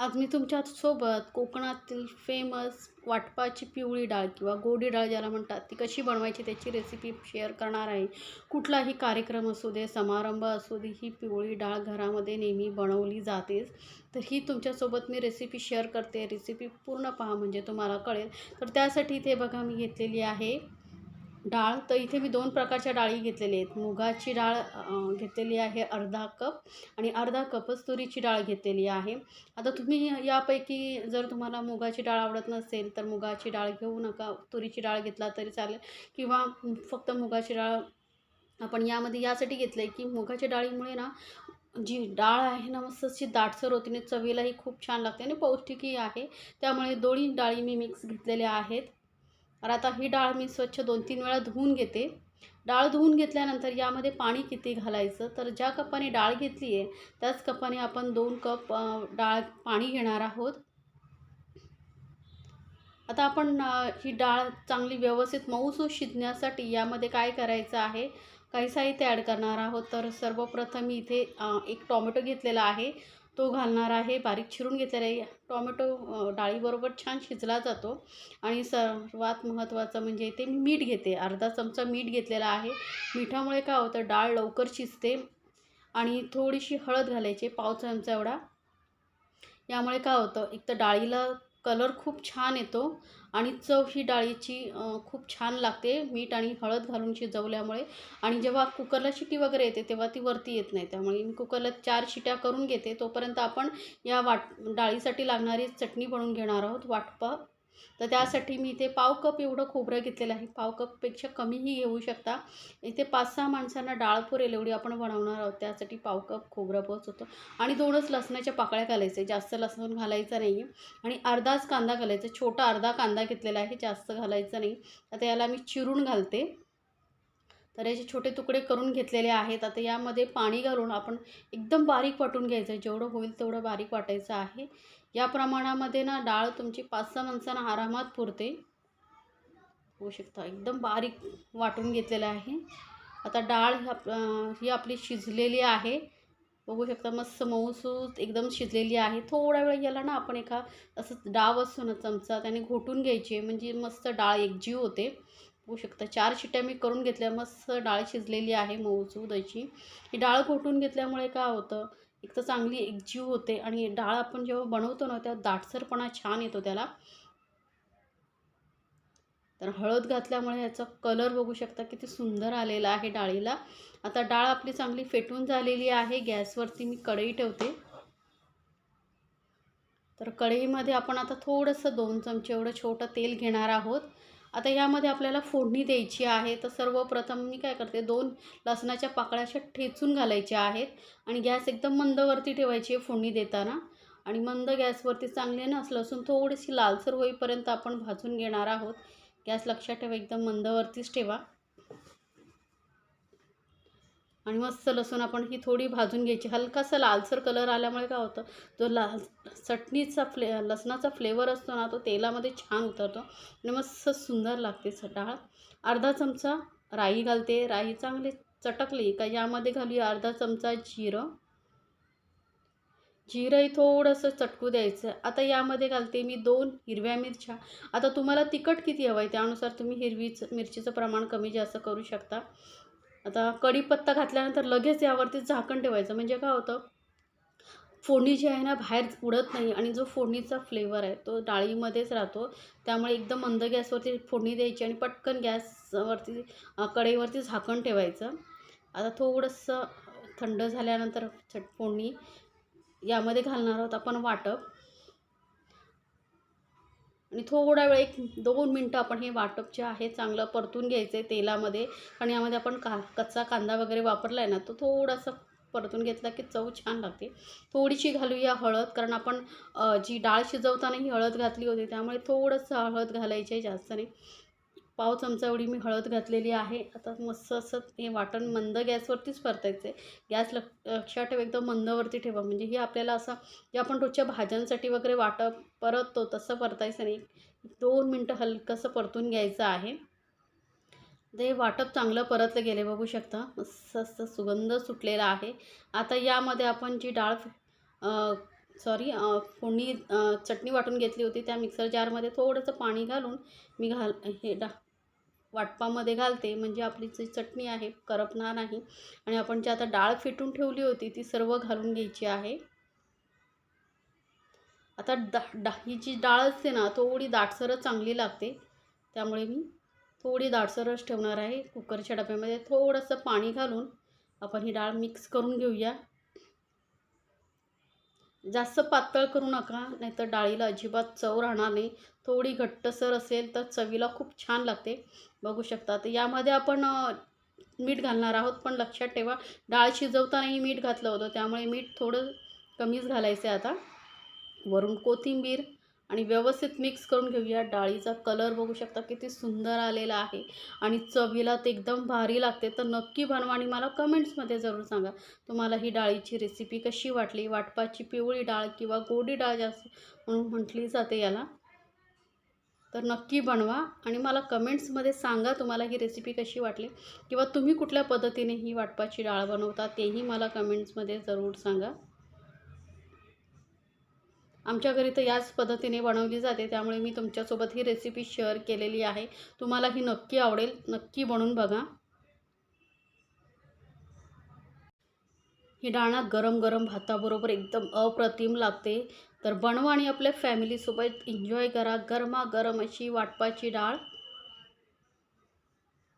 आज मी तुमच्यासोबत कोकणातील फेमस वाटपाची पिवळी डाळ किंवा गोडी डाळ ज्याला म्हणतात ती कशी बनवायची त्याची रेसिपी शेअर करणार आहे. कुठलाही कार्यक्रम असू दे समारंभ असू दे ही पिवळी डाळ घरामध्ये नेहमी बनवली जातेच. तर ही तुमच्यासोबत मी रेसिपी शेअर करते. रेसिपी पूर्ण पहा म्हणजे तुम्हाला कळेल. तर त्यासाठी इथे बघा मी घेतलेली आहे डाळ तर इथे मी दोन प्रकारच्या डाळी घेतलेल्या आहेत. मुगाची डाळ घेतलेली आहे अर्धा कप आणि अर्धा कपच तुरीची डाळ घेतलेली आहे. आता तुम्ही यापैकी जर तुम्हाला मुगाची डाळ आवडत नसेल तर मुगाची डाळ घेऊ नका. तुरीची डाळ घेतला तरी चालेल. किंवा फक्त मुगाची डाळ आपण यामध्ये यासाठी घेतलं आहे की मुगाच्या डाळीमुळे ना जी डाळ आहे ना मस्त अशी दाटसर होती आणि चवीलाही खूप छान लागते आणि पौष्टिकही आहे. त्यामुळे दोन्ही डाळी मी मिक्स घेतलेल्या आहेत. तर आता ही डाळ मी स्वच्छ दोन तीन वेळा धुवून घेते. डाळ धुवून घेतल्यानंतर यामध्ये पाणी किती घालायचं? तर ज्या कपाने डाळ घेतली आहे त्याच कपाने आपण दोन कप डाळ पाणी घेणार आहोत. आता आपण ही डाळ चांगली व्यवस्थित मऊसू शिजण्यासाठी यामध्ये काय करायचं आहे? काही साहित्य ॲड करणार आहोत. तर सर्वप्रथम मी इथे एक टॉमॅटो घेतलेला आहे. तो घालणार आहे बारीक चिरून घेतलेला आहे. टॉमॅटो डाळीबरोबर छान शिजला जातो. आणि सर्वात महत्त्वाचं म्हणजे इथे मी मीठ घेते. अर्धा चमचा मीठ घेतलेला आहे. मिठामुळे काय होतं डाळ लवकर शिजते आणि थोडीशी हळद घालायची पाव चमचा एवढा. यामुळे काय होतं एक तर डाळीला कलर खूप छान येतो आणि चव ही डाळीची खूप छान लागते. मीठ आणि हळद घालून शिजवल्यामुळे आणि जेव्हा कुकरला शिटी वगैरे येते तेव्हा ती वरती येत नाही. त्यामुळे मी कुकरला चार शिट्या करून घेते. तोपर्यंत आपण या वाट डाळीसाठी लागणारी चटणी बनवून घेणार आहोत. वाटपा तर त्यासाठी मी इथे पाव कप एवढं खोबरं घेतलेलं आहे. पाव कपपेक्षा कमीही घेऊ शकता. इथे पाच सहा माणसांना डाळ पुरेल एवढी आपण बनवणार आहोत. त्यासाठी पाव कप खोबरं पोच होतं. आणि दोनच लसणाच्या पाकळ्या घालायचे. जास्त लसूण घालायचं नाही आहे आणि अर्धाच कांदा घालायचा. छोटा अर्धा कांदा घेतलेला आहे. जास्त घालायचा नाही. आता याला मी चिरून घालते. तर याचे छोटे तुकडे करून घेतलेले आहेत आता यामध्ये पाणी घालून आपण एकदम बारीक वाटून घ्यायचं आहे. जेवढं होईल तेवढं बारीक वाटायचं आहे. या प्रमाणामध्ये ना डाळ तुमची पाच सहा माणसांना आरामात पुरते. होऊ शकता. एकदम बारीक वाटून घेतलेलं आहे. आता डाळ ही आप- ही आपली शिजलेली आहे. बघू शकता मस्त मऊसूत एकदम शिजलेली आहे. थोडा वेळ याला ना आपण एका असं डाव असतो ना चमचा त्याने घोटून घ्यायची आहे. म्हणजे मस्त डाळ एकजीव होते. होऊ शकतं. चार शिट्ट्या मी करून घेतल्या मस्त डाळ शिजलेली आहे मऊजू द्यायची ही डाळ घोटून घेतल्यामुळे काय होतं एक तर चांगली एकजीव होते आणि डाळ आपण जेव्हा बनवतो ना तेव्हा दाटसरपणा छान येतो त्याला. तर हळद घातल्यामुळे ह्याचा कलर बघू शकता किती सुंदर आलेला आहे डाळीला. आता डाळ आपली चांगली फेटून झालेली आहे गॅसवरती मी कढई ठेवते. तर कढईमध्ये आपण आता थोडंसं दोन चमचे एवढं छोटं तेल घेणार आहोत. आता यामध्ये आपल्याला फोडणी द्यायची आहे तर सर्वप्रथम मी काय करते दोन लसणाच्या पाकळ्या अशा ठेचून घालायच्या आहेत आणि गॅस एकदम मंदवरती ठेवायची आहे फोडणी देताना. आणि मंद गॅसवरती चांगले ना लसूण थोडीशी लालसर होईपर्यंत आपण भाजून घेणार आहोत. गॅस लक्षात ठेवा एकदम मंदवरतीच ठेवा. आणि मस्त लसूण आपण ही थोडी भाजून घ्यायची. हलकासा लालसर कलर आल्यामुळे काय होतं तो लाल चटणीचा फ्ले लसणाचा फ्लेवर असतो ना तो तेलामध्ये छान उतरतो आणि मस्त सुंदर लागते स- डाळ अर्धा चमचा राई घालते. राई चांगली चटकली का यामध्ये घालूया अर्धा चमचा जिरं. जिरंही थोडंसं चटकू द्यायचं. आता यामध्ये घालते मी दोन हिरव्या मिरच्या. आता तुम्हाला तिखट किती हवं आहे त्यानुसार तुम्ही हिरवीचं मिरचीचं प्रमाण कमी जास्त करू शकता. आता कढीपत्ता घातल्यानंतर लगेच यावरती झाकण ठेवायचं. म्हणजे काय होतं? फोडणी जी आहे ना बाहेर उडत नाही आणि जो फोडणीचा फ्लेवर आहे तो डाळीमध्येच राहतो. त्यामुळे एकदम मंद गॅसवरती फोडणी द्यायची आणि पटकन गॅसवरती कढईवरती झाकण ठेवायचं. आता थोडंसं थंड झाल्यानंतर चट फोडणी यामध्ये घालणार आहोत आपण वाटप. आणि थोडा वेळ एक दोन मिनटं आपण हे वाटप जे आहे चांगलं परतून घ्यायचं आहे तेलामध्ये. आणि यामध्ये आपण का कच्चा कांदा वगैरे वापरला आहे ना तो थोडासा परतून घेतला की चव छान लागते. थोडीशी घालूया हळद कारण आपण जी डाळ शिजवताना ही हळद घातली होती त्यामुळे थोडंसं हळद घालायची आहे जास्त नाही. पाव चमचा एवढी मी हळद घातलेली आहे. आता मस्त असं हे वाटण मंद गॅसवरतीच परतायचं आहे गॅस लक्ष लक्षात ठेवा एकदम मंदवरती ठेवा. म्हणजे हे आपल्याला असं जे आपण रोजच्या भाज्यांसाठी वगैरे वाटप परततो तसं परतायचं नाही. दोन मिनटं हलकंसं परतून घ्यायचं आहे. ते वाटप चांगलं परतलं गेले बघू शकता. मस्त असं सुगंध सुटलेला आहे. आता यामध्ये आपण जी डाळ सॉरी फोडणी चटणी वाटून घेतली होती. त्या मिक्सर जारमध्ये थोडंसं पाणी घालून मी घाल हे डा वाटपामध्ये घालते. म्हणजे आपली जी चटणी आहे करपणार नाही. आणि आपण जी आता डाळ फिटून ठेवली होती ती सर्व घालून घ्यायची आहे. आता डा डा ही जी डाळ असते ना थोडी दाटसरच चांगली लागते. त्यामुळे मी थोडी दाटसरच ठेवणार आहे. कुकरच्या डब्यामध्ये थोडंसं पाणी घालून आपण ही डाळ मिक्स करून घेऊया. जास्त पातळ करू नका नाहीतर डाळीला अजिबात चव राहणार नाही. थोडी घट्टसर असेल तर चवीला खूप छान लागते. बघू शकता. तर यामध्ये आपण मीठ घालणार आहोत पण लक्षात ठेवा डाळ शिजवतानाही मीठ घातलं होतं त्यामुळे मीठ थोडं कमीच घालायचं आहे आता. वरून कोथिंबीर आणि व्यवस्थित मिक्स करून घेऊया. डाळीचा कलर बघू शकता किती सुंदर आलेला आहे. आणि चवीला ते एकदम भारी लागते. तर नक्की बनवा आणि मला कमेंट्समध्ये जरूर सांगा. तुम्हाला ही डाळीची रेसिपी कशी वाटली? वाटपाची पिवळी डाळ किंवा गोडी डाळ जास्त म्हणून म्हटली जाते याला. तर नक्की बनवा आणि मला कमेंट्समध्ये सांगा तुम्हाला ही रेसिपी कशी वाटली? किंवा तुम्ही कुठल्या पद्धतीने ही वाटपाची डाळ बनवता तेही मला कमेंट्समध्ये जरूर सांगा. आमच्या घरी तर याच पद्धतीने बनवली जाते. त्यामुळे मी तुमच्यासोबत ही रेसिपी शेअर केलेली आहे. तुम्हाला ही नक्की आवडेल. नक्की बनवून बघा. ही डाळ गरम गरम भाताबरोबर एकदम अप्रतिम लागते. तर बनवा आणि आपल्या फॅमिलीसोबत एन्जॉय करा. गरमागरम अशी वाटपाची डाळ.